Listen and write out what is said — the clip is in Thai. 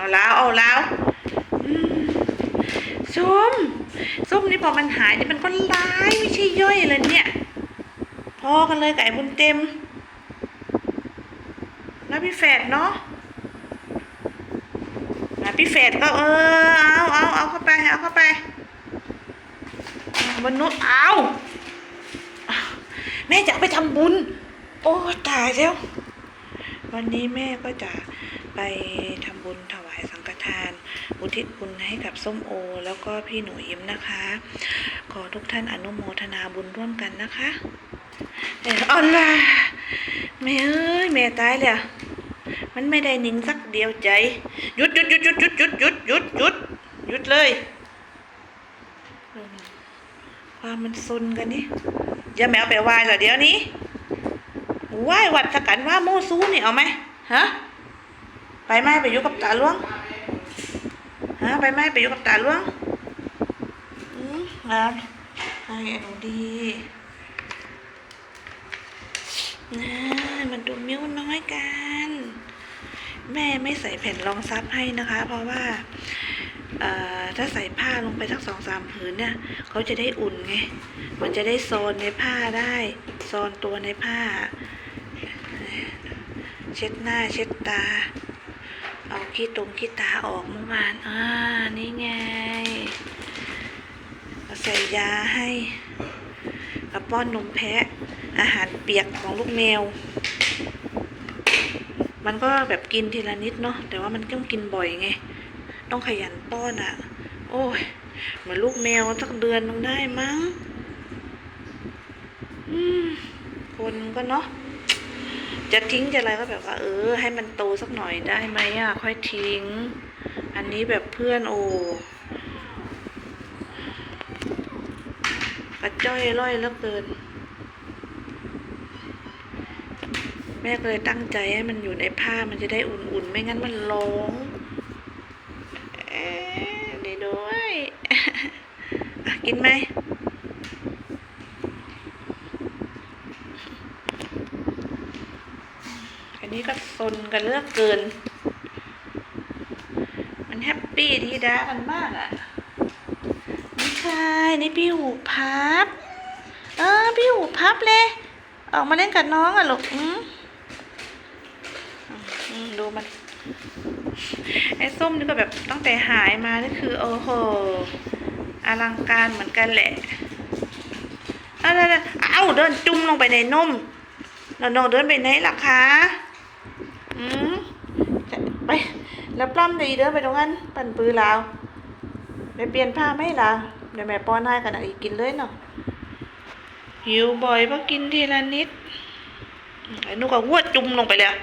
เอาแล้วเอาแล้วอืมส้มส้มนี่พอมันหายนี่มันก็ร้ายไม่ใช่ย่อยเลยเนี่ย พอกันเลยไก่บุญเต็ม แล้วพี่แฝดเนาะอะพี่แฝดก็เออเอาเอาเอาเข้าไปเอาเข้าไปบนนู้นเอาแม่จะไปทำบุญ โอ้ตายแล้ว วันนี้แม่ก็จะไปทำบุญถวายสังฆทาน อุทิศบุญให้กับส้มโอ แล้วก็พี่หนูยิ้มนะคะ ขอทุกท่านอนุโมทนาบุญร่วมกันนะคะเอออาล่ะแม่เอ้ยแม่ตายเลยมันไม่ได้นิ่งสักเดียวใจหยุดหยุดหยุดหยุดหยุดหยุดหยุดหยุดหยุดหยุดเลยเออความมันซุนกันนี่อย่าแมวไปวายเหรอเดี๋ยวนี้ไหววัดสกันว่าโมซูนี่เอาไหมฮะ ไปไหมไปอยู่กับตาหลวงฮะไปไหมไปอยู่กับตาหลวงอืมนะให้หนูดีนะมันดูมิ้วน้อยกัน แม่ไม่ใส่แผ่นรองซับให้นะคะ เพราะว่าเอ่อถ้าใส่ผ้าลงไปสักสองสามผืนเนี่ยเขาจะได้อุ่นไง มันจะได้โซนในผ้าได้โซนตัวในผ้า เช็ดหน้าเช็ดตา เอาขี้ตรงขี้ตาออกเมื่อวานอ่านี่ไงเอาใส่ยาให้กับป้อนนมแพะ อาหารเปียกของลูกแมว มันก็แบบกินทีละนิดเนาะแต่ว่ามันต้องกินบ่อยไง ต้องขยันป้อนอะ่ะ โอ้ยเหมือนลูกแมวสักเดือนนึงได้มั้ง อืม คนก็เนาะ จะทิ้งจะอะไรก็แบบว่า เออ ให้มันโตสักหน่อยได้ไหมอะ ค่อยทิ้ง อันนี้แบบเพื่อนโอ้กระจ้อยร่อยแล้วเกิน แม่ก็เลยตั้งใจให้มันอยู่ในผ้ามันจะได้อุ่นๆ ไม่งั้นมันร้องเอ๊ะดีด้วยกินไหม นี้ก็ซนกันเลือกเกิน มันแฮปปี้ดีด้ากันมากอะ่ะ นี่ใช่นี่พี่หูพับ เออพี่หูพับเลย ออกมาเล่นกับน้องอะลูกอืมดูมันไอ้ส้มนี่ก็แบบตั้งแต่หายมานี่คือโอ้โหอลังการเหมือนกันแหละเอาเดินเอ้าเดินจุ่มลงไปในนมแล้วน้องเดินไปไหนล่ะคะ อืมไปแล้วปล้ำดีเด้อไปตรงนั้นปั่นปือลาวไปเปลี่ยนผ้าไหมล่ะเดี๋ยวแม่ป้อนให้กันอีกกินเลยเนาะหิวบ่อยเพราะกินทีละนิดไอ้หนูก็วดจุ่มลงไปแล้ว